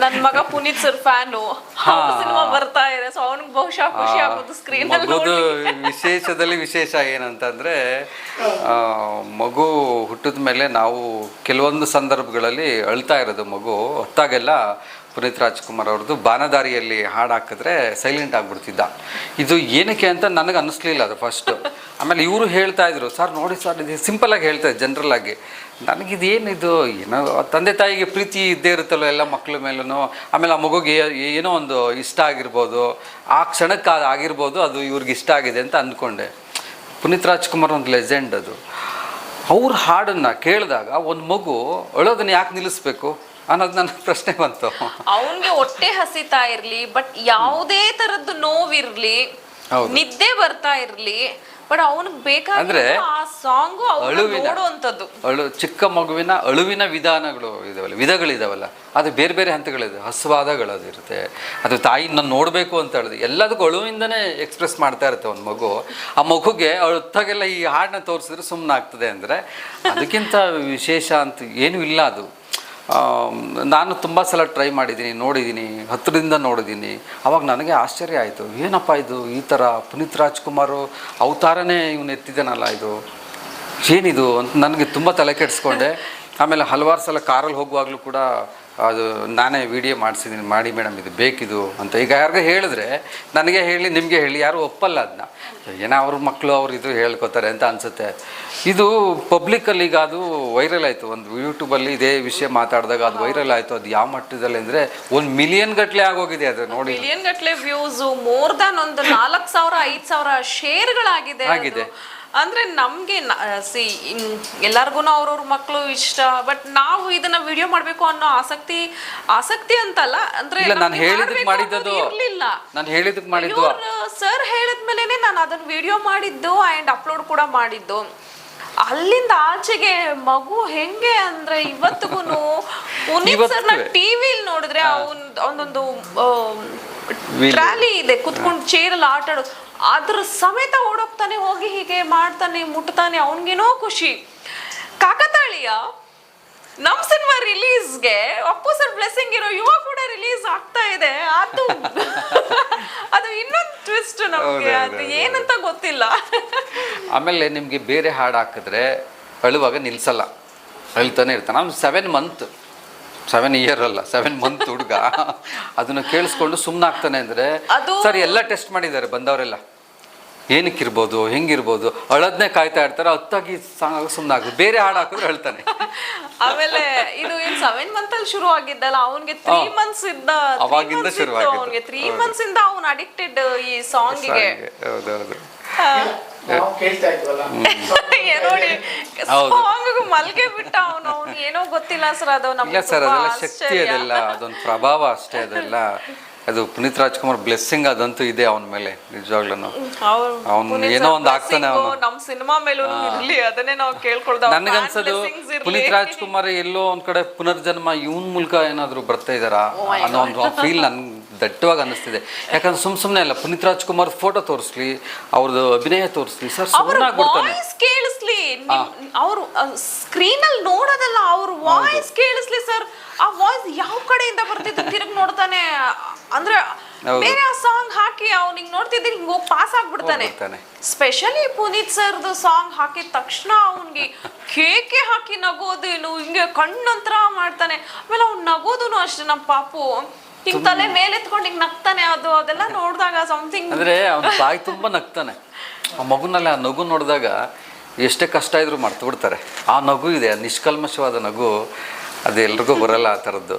ನನ್ ಮಗ Puneeth sir fan. Cinema ಬರ್ತಾ ಇದೆ ಸೊ ಅವನಿಗೆ ಬಹುಶಃ ಖುಷಿ ಆಗೋದು ಸ್ಕ್ರೀನ್ ಅಲ್ಲಿ ಮಗುದು ವಿಶೇಷದಲ್ಲಿ ವಿಶೇಷ ಏನಂತಂದ್ರೆ ಮಗು ಹುಟ್ಟಿದ ಮೇಲೆ ನಾವು ಕೆಲವೊಂದು ಸಂದರ್ಭಗಳಲ್ಲಿ ಅಳ್ತಾ ಇರೋದು ಮಗು. ಹೊತ್ತಾಗೆಲ್ಲ ಪುನೀತ್ ರಾಜ್ಕುಮಾರ್ ಅವ್ರದ್ದು ಬಾನದಾರಿಯಲ್ಲಿ ಹಾಡು ಹಾಕಿದ್ರೆ ಸೈಲೆಂಟ್ ಆಗಿಬಿಡ್ತಿದ್ದ. ಇದು ಏನಕ್ಕೆ ಅಂತ ನನಗೆ ಅನ್ನಿಸ್ಲಿಲ್ಲ ಅದು ಫಸ್ಟು ಆಮೇಲೆ ಇವರು ಹೇಳ್ತಾ ಇದ್ರು, ಸರ್ ನೋಡಿ ಸರ್, ಇದು ಸಿಂಪಲ್ ಆಗಿ ಹೇಳ್ತಾರೆ ಜನರಲ್ ಆಗಿ. ನನಗಿದೇನಿದು, ಏನೋ ತಂದೆ ತಾಯಿಗೆ ಪ್ರೀತಿ ಇದ್ದೇ ಇರುತ್ತಲ್ಲ ಎಲ್ಲ ಮಕ್ಳ ಮೇಲೂ ಆಮೇಲೆ ಆ ಮಗುಗೆ ಏನೋ ಒಂದು ಇಷ್ಟ ಆಗಿರ್ಬೋದು, ಆ ಕ್ಷಣಕ್ಕೆ ಅದು ಆಗಿರ್ಬೋದು, ಅದು ಇವ್ರಿಗೆ ಇಷ್ಟ ಆಗಿದೆ ಅಂತ ಅಂದ್ಕೊಂಡೆ. ಪುನೀತ್ ರಾಜ್ಕುಮಾರ್ ಒಂದು ಲೆಜೆಂಡ್ ಅದು. ಅವ್ರ ಹಾಡನ್ನು ಕೇಳಿದಾಗ ಒಂದು ಮಗು ಅಳೋದನ್ನು ಯಾಕೆ ನಿಲ್ಲಿಸ್ಬೇಕು? ಅನ್ನೋದು ನನ್ನ ಪ್ರಶ್ನೆ ಬಂತು. ಅವನ್ಗೆ ಹೊಟ್ಟೆ ಹಸಿತಾ ಇರ್ಲಿ ಬಟ್ ಯಾವುದೇ ತರದ್ದು ನೋವಿರ್ಲಿ ಹೌದು. ನಿದ್ದೆ ಬರ್ತಾ ಇರ್ಲಿ ಬಟ್ ಅವನಿಗೆ ಬೇಕಾದ್ರೆ ಆ ಸಾಂಗು ನೋಡುವಂಥದ್ದು. ಅಳು ಚಿಕ್ಕ ಮಗುವಿನ ಅಳುವಿನ ವಿಧಾನಗಳು ಇದಾವಲ್ಲ ವಿಧಗಳಿದಾವಲ್ಲ ಅದು ಬೇರೆ ಬೇರೆ ಹಂತಗಳಿದೆ ಹಸುವಾದಗಳು ಅದು ತಾಯಿನ ನೋಡಬೇಕು ಅಂತ ಹೇಳಿದ್ರೆ ಎಲ್ಲದಕ್ಕೂ ಅಳುವಿಂದನೇ ಎಕ್ಸ್ಪ್ರೆಸ್ ಮಾಡ್ತಾ ಇರುತ್ತೆ ಒಂದು ಮಗು. ಆ ಮಗುಗೆ ಅಳುತ್ತಾಗೆಲ್ಲ ಈ ಹಾಡನ್ನ ತೋರಿಸಿದ್ರೆ ಸುಮ್ಮನೆ ಆಗ್ತದೆ ಅಂದರೆ ಅದಕ್ಕಿಂತ ವಿಶೇಷ ಅಂತ ಏನೂ ಇಲ್ಲ ಅದು. ನಾನು ತುಂಬ ಸಲ ಟ್ರೈ ಮಾಡಿದ್ದೀನಿ, ನೋಡಿದ್ದೀನಿ ಹತ್ತಿರದಿಂದ ನೋಡಿದ್ದೀನಿ. ಅವಾಗ ನನಗೆ ಆಶ್ಚರ್ಯ ಆಯಿತು. ಏನಪ್ಪ ಇದು? ಈ ಥರ ಪುನೀತ್ ರಾಜ್ಕುಮಾರು ಅವತಾರನೇ ಇವನು ಎತ್ತಿದ್ದಾನಲ್ಲ ಇದು? ಏನಿದು ಅಂತ ನನಗೆ ತುಂಬ ತಲೆ ಕೆಡಿಸ್ಕೊಂಡೆ. ಆಮೇಲೆ ಹಲವಾರು ಸಲ ಕಾರಲ್ಲಿ ಹೋಗುವಾಗಲೂ ಕೂಡ ಅದು ನಾನೇ ವಿಡಿಯೋ ಮಾಡಿಸಿದ್ದೀನಿ ಮಾಡಿ ಮೇಡಮ್ ಇದು ಬೇಕಿದು ಅಂತ. ಈಗ ಯಾರಿಗೂ ಹೇಳಿದ್ರೆ ನನಗೆ ಹೇಳಿ ನಿಮಗೆ ಹೇಳಿ ಯಾರು ಒಪ್ಪಲ್ಲ ಅದನ್ನ ಏನೋ ಅವ್ರ ಮಕ್ಕಳು ಅವ್ರು ಇದು ಹೇಳ್ಕೊತಾರೆ ಅಂತ ಅನಿಸುತ್ತೆ. ಇದು ಪಬ್ಲಿಕಲ್ಲಿ ಈಗ ಅದು ವೈರಲ್ ಆಯಿತು. ಒಂದು ಯೂಟ್ಯೂಬಲ್ಲಿ ಇದೇ ವಿಷಯ ಮಾತಾಡಿದಾಗ ಅದು ವೈರಲ್ ಆಯಿತು. ಅದು ಯಾವ ಮಟ್ಟದಲ್ಲಿ ಅಂದರೆ ಒಂದು ಮಿಲಿಯನ್ ಗಟ್ಟಲೆ ಆಗೋಗಿದೆ ಅದು ನೋಡಿ. ಮಿಲಿಯನ್ ಗಟ್ಟಲೆ ವ್ಯೂಸು ಮೋರ್ ದನ್ ಒಂದು ನಾಲ್ಕು ಸಾವಿರ ಐದು ಸಾವಿರ ಶೇರ್ಗಳಾಗಿದೆ ಆಗಿದೆ. ಅಂದ್ರೆ ನಮ್ಗೆ ಸಿ ಎಲ್ಲಾರ್ಗು ಅವ್ರವ್ರ ಮಕ್ಕಳು ಇಷ್ಟ ಬಟ್ ನಾವು ಇದನ್ನ ವಿಡಿಯೋ ಮಾಡ್ಬೇಕು ಅನ್ನೋ ಆಸಕ್ತಿ ಆಸಕ್ತಿ ಅಂತಲ್ಲ ಅಂದ್ರೆ ನಾನು ಹೇಳಿದಕ್ಕೆ ಮಾಡಿದ್ದದು ನಾನು ಹೇಳಿದಕ್ಕೆ ಮಾಡಿದ್ದು. ಸರ್ ಹೇಳಿದ್ಮೇಲೆ ನಾನು ಅದನ್ನ ವಿಡಿಯೋ ಮಾಡಿದ್ದು ಅಂಡ್ ಅಪ್ಲೋಡ್ ಕೂಡ ಮಾಡಿದ್ದು. ಅಲ್ಲಿಂದ ಆಚೆಗೆ ಮಗು ಹೆಂಗೆ ಅಂದ್ರೆ ಇವತ್ತಿಗೂ ಪುನೀತ್ ಸರ್ನ. ಟಿವಿಲ್ ನೋಡಿದ್ರೆ ಅವನ್ ಒಂದೊಂದು. ಟ್ರಾಲಿ ಇದೆ ಕುತ್ಕೊಂಡು ಚೇರಲ್ಲಿ ಆಟ ಆಡೋದು ಅದ್ರ ಸಮೇತ ಓಡೋಗ್ತಾನೆ ಹೋಗಿ ಹೀಗೆ ಮಾಡ್ತಾನೆ ಮುಟ್ತಾನೆ ಅವನ್ಗೇನೋ ಖುಷಿ. ಕಾಕತಾಳಿಯ ನಮ್ ಸಿನಿಮಾ ರಿಲೀಸ್ಗೆ ಅಪ್ಪು ಸರ್ ಬ್ಲೆಸ್ಸಿಂಗ್ ಇರೋ ಯುವ ಕೂಡ ರಿಲೀಸ್ ಆಗ್ತಾ ಇದೆ. ಅದು ಅದು ಇನ್ನೊಂದು ಟ್ವಿಸ್ಟ್ ನಮಗೆ. ಅದು ಏನಂತ ಗೊತ್ತಿಲ್ಲ. ಆಮೇಲೆ ನಿಮಗೆ ಬೇರೆ ಹಾಡು ಹಾಕಿದ್ರೆ ಅಳುವಾಗ ನಿಲ್ಸಲ್ಲ. ಅಳ್ತಾನೆ ಇರ್ತಾನೆ. ಅವ್ನು ಸೆವೆನ್ ಮಂತ್ ಸೆವೆನ್ ಇಯರ್ ಅಲ್ಲ ಸೆವೆನ್ ಮಂತ್ ಹುಡುಗ. ಅದನ್ನು ಕೇಳಿಸ್ಕೊಂಡು ಸುಮ್ಮನಾಗ್ತಾನೆ ಅಂದ್ರೆ ಅಂದರೆ ಅದು- ಸರ್ ಎಲ್ಲ ಟೆಸ್ಟ್ ಮಾಡಿದ್ದಾರೆ ಬಂದವರೆಲ್ಲ. ಏನಕ್ಕಿರ್ಬೋದು ಹೆಂಗಿರ್ಬೋದು? ಅಳದ್ನೇ ಕಾಯ್ತಾ ಇರ್ತಾರೆ ಹತ್ತಾಗಿ ಸುಮ್ಮನೆ ಆಗೋದು ಬೇರೆ ಹಾಡು ಹಾಕಿದ್ರೆ ಹೇಳ್ತಾನೆ. ಆಮೇಲೆ ಇದು ಏನ್ ಸೆವೆನ್ ಮಂತ್ ಅಲ್ಲಿ ಶುರು ಆಗಿದ್ದಲ್ಲ ಅವನಿಗೆ ತ್ರೀ ಮಂತ್ಸ್ ಇದ್ದ ಅವಾಗಿಂದ ಶುರು ಅವನಿಗೆ. ತ್ರೀ ಮಂತ್ಸ್ ಇಂದ ಅವನು ಅಡಿಕ್ಟೆಡ್ ಈ ಸಾಂಗಿಗೆ ಹೌದೌದು. ನೋಡಿ ಹೌದು. ಸಾಂಗ್ ಮಲ್ಗೆ ಬಿಟ್ಟ ಅವನು ಅವ್ನು ಏನೋ ಗೊತ್ತಿಲ್ಲ ಸರ್ ಅದು ನಮ್ಗೆ ಸರ್ ಅದೆಲ್ಲ ಶಕ್ತಿ. ಅದೆಲ್ಲ ಅದೊಂದು ಪ್ರಭಾವ ಅಷ್ಟೇ ಅದೆಲ್ಲ ಅದು ಪುನೀತ್ ರಾಜ್ಕುಮಾರ್ ಬ್ಲೆಸ್ಸಿಂಗ್ ಅದಂತೂ ಇದೆ ಅವನ ಮೇಲೆ ನಿಜವಾಗ್ಲೂ ಅವನು ಏನೋ ಒಂದು ಆಗ್ತಾನೆ ಅವನು. ನಮ್ ಸಿನಿಮಾ ಮೇಲೂ ಇರ್ಲಿ ಅದನ್ನೇ ನಾವು ಕೇಳ್ಕೊಳ್ದ ನನಗನ್ಸೋದು ಪುನೀತ್ ರಾಜ್ಕುಮಾರ್ ಎಲ್ಲೋ ಒಂದ್ ಕಡೆ ಪುನರ್ಜನ್ಮ ಇವನ್ ಮೂಲಕ ಏನಾದ್ರು ಬರ್ತಾ ಇದಾರಾ ಅನ್ನೋ ಒಂದು ಫೀಲ್ ನನ್ ದಟ್ಟವಾಗಿ ಅನಿಸ್ತಿದೆ ಯಾಕಂದ್ರೆ ಸುಮ್ ಸುಮ್ನೆ ಅಲ್ಲ ಪುನೀತ್ ರಾಜ್ಕುಮಾರ್ ಫೋಟೋ ತೋರಿಸ್ಲಿ ಅವ್ರದ್ದು ಅಭಿನಯ ತೋರಿಸ್ಲಿ ಸರ್ ಸುಮ್ಮನೆ ವಾಯ್ಸ್ ಕೇಳಿಸ್ಲಿ ಅವರು ಸ್ಕ್ರೀನ್ ಅಲ್ಲಿ ನೋಡೋದಲ್ಲ ಅವ್ರ ವಾಯ್ಸ್ ಕೇಳಿಸ್ಲಿ ಸರ್. ಆ ವಾಯ್ಸ್ ಯಾವ ಕಡೆಯಿಂದ ಬರ್ತಿತ್ತು ತಿರುಗಿ ನೋಡ್ತಾನೆ. ಅಂದ್ರೆ ಬೇರೆ ಆ ಸಾಂಗ್ ಹಾಕಿ ಅವ್ನಿಗೆ ನೋಡ್ತಿದ್ರೆ ಹಿಂಗ್ ಹೋಗಿ ಪಾಸ್ ಆಗ್ಬಿಡ್ತಾನೆ. ಸ್ಪೆಷಲಿ ಪುನೀತ್ ಸರ್ದು ಸಾಂಗ್ ಹಾಕಿದ ತಕ್ಷಣ ಅವನ್ಗೆ ಕೇಕೆ ಹಾಕಿ ನಗೋದೇನು ಹಿಂಗೆ ಕಣ್ಣಂತರ ಮಾಡ್ತಾನೆ. ಆಮೇಲೆ ಅವ್ನು ನಗೋದೂನು ಅಷ್ಟೇ ನಮ್ಮ ಪಾಪು. ಹಿಂಗ್ ತಲೆ ಮೇಲೆತ್ಕೊಂಡು ಹಿಂಗ್ ನಗ್ತಾನೆ ಅದು ಅದೆಲ್ಲ ನೋಡಿದಾಗ ಸಮಥಿಂಗ್ ಅಂದ್ರೆ ಅವ್ನ ತಾಯಿ ತುಂಬಾ ನಗ್ತಾನೆ. ಆ ಮಗುನಲ್ಲಿ ಆ ನಗು ನೋಡಿದಾಗ ಎಷ್ಟೇ ಕಷ್ಟ ಇದ್ರು ಮರ್ತು ಬಿಡ್ತಾರೆ ಆ ನಗು ಇದೆ ನಿಷ್ಕಲ್ಮಶವಾದ ನಗು. ಅದು ಎಲ್ರಿಗೂ ಬರಲ್ಲ ಆ ಥರದ್ದು.